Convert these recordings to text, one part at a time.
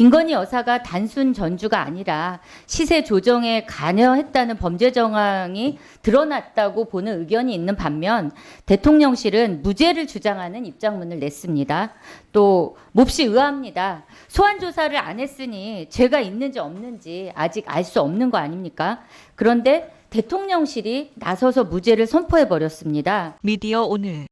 김건희 여사가 단순 전주가 아니라 시세 조정에 관여했다는 범죄 정황이 드러났다고 보는 의견이 있는 반면 대통령실은 무죄를 주장하는 입장문을 냈습니다. 또 몹시 의아합니다. 소환 조사를 안 했으니 죄가 있는지 없는지 아직 알 수 없는 거 아닙니까? 그런데 대통령실이 나서서 무죄를 선포해 버렸습니다. 미디어 오늘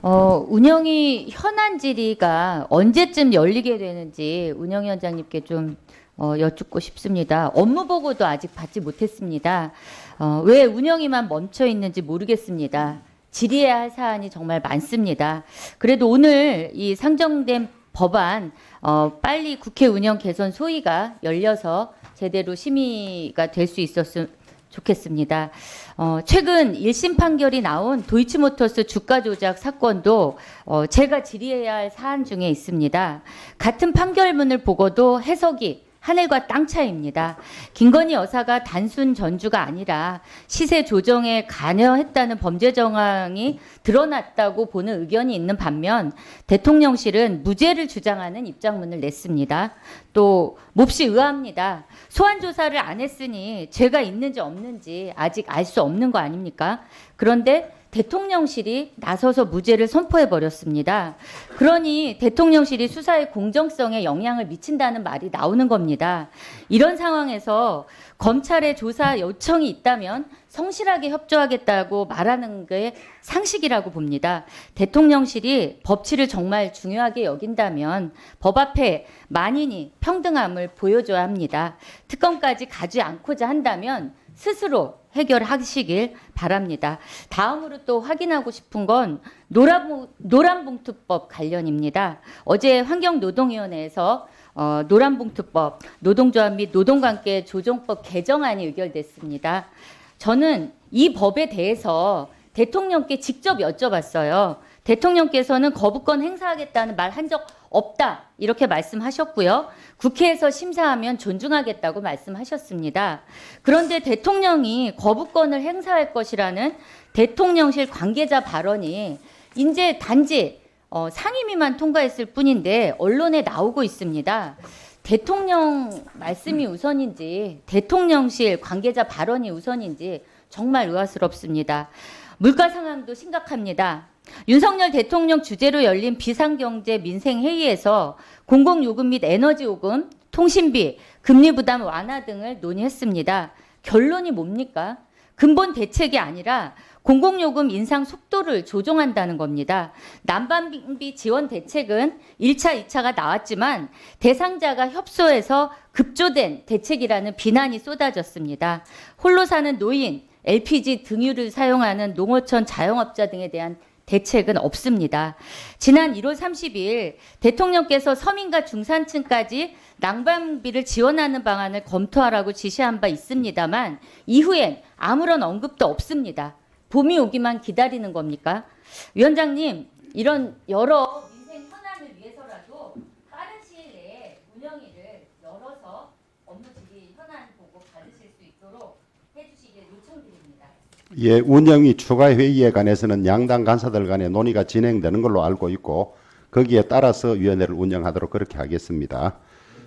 어, 운영이 현안 질의가 언제쯤 열리게 되는지 운영위원장님께 좀 어, 여쭙고 싶습니다. 업무 보고도 아직 받지 못했습니다. 어, 왜 운영위만 멈춰 있는지 모르겠습니다. 질의해야 할 사안이 정말 많습니다. 그래도 오늘 이 상정된 법안 어, 빨리 국회 운영 개선 소위가 열려서 제대로 심의가 될 수 있었으면 좋겠습니다. 어, 최근 1심 판결이 나온 도이치모터스 주가 조작 사건도 어, 제가 질의해야 할 사안 중에 있습니다. 같은 판결문을 보고도 해석이 하늘과 땅 차이입니다. 김건희 여사가 단순 전주가 아니라 시세 조정에 관여했다는 범죄 정황이 드러났다고 보는 의견이 있는 반면 대통령실은 무죄를 주장하는 입장문을 냈습니다. 또 몹시 의아합니다. 소환 조사를 안 했으니 죄가 있는지 없는지 아직 알 수 없는 거 아닙니까? 그런데 대통령실이 나서서 무죄를 선포해 버렸습니다. 그러니 대통령실이 수사의 공정성에 영향을 미친다는 말이 나오는 겁니다. 이런 상황에서 검찰의 조사 요청이 있다면 성실하게 협조하겠다고 말하는 게 상식이라고 봅니다. 대통령실이 법치를 정말 중요하게 여긴다면 법 앞에 만인이 평등함을 보여줘야 합니다. 특검까지 가지 않고자 한다면 스스로 해결하시길 바랍니다. 다음으로 또 확인하고 싶은 건 노란, 노란봉투법 관련입니다. 어제 환경노동위원회에서 어, 노란봉투법, 노동조합 및 노동관계 조정법 개정안이 의결됐습니다. 저는 이 법에 대해서 대통령께 직접 여쭤봤어요. 대통령께서는 거부권 행사하겠다는 말 한 적 없다. 이렇게 말씀하셨고요. 국회에서 심사하면 존중하겠다고 말씀하셨습니다. 그런데 대통령이 거부권을 행사할 것이라는 대통령실 관계자 발언이 이제 단지 어, 상임위만 통과했을 뿐인데 언론에 나오고 있습니다. 대통령 말씀이 우선인지 대통령실 관계자 발언이 우선인지 정말 의아스럽습니다. 물가 상황도 심각합니다. 윤석열 대통령 주재로 열린 비상경제 민생회의에서 공공요금 및 에너지요금, 통신비, 금리 부담 완화 등을 논의했습니다. 결론이 뭡니까? 근본 대책이 아니라 공공요금 인상 속도를 조정한다는 겁니다. 난방비 지원 대책은 1차, 2차가 나왔지만 대상자가 협소해서 급조된 대책이라는 비난이 쏟아졌습니다. 홀로 사는 노인, LPG 등유를 사용하는 농어촌 자영업자 등에 대한 대책은 없습니다. 지난 1월 30일 대통령께서 서민과 중산층까지 난방비를 지원하는 방안을 검토하라고 지시한 바 있습니다만 이후엔 아무런 언급도 없습니다. 봄이 오기만 기다리는 겁니까? 위원장님, 이런 여러 민생 현안을 위해서라도 빠른 시일 내에 운영위를 열어서 업무 질의 현안 보고 받으실 수 있도록 해주시길 요청드립니다. 예, 운영위 추가 회의에 관해서는 양당 간사들 간의 논의가 진행되는 걸로 알고 있고 거기에 따라서 위원회를 운영하도록 그렇게 하겠습니다.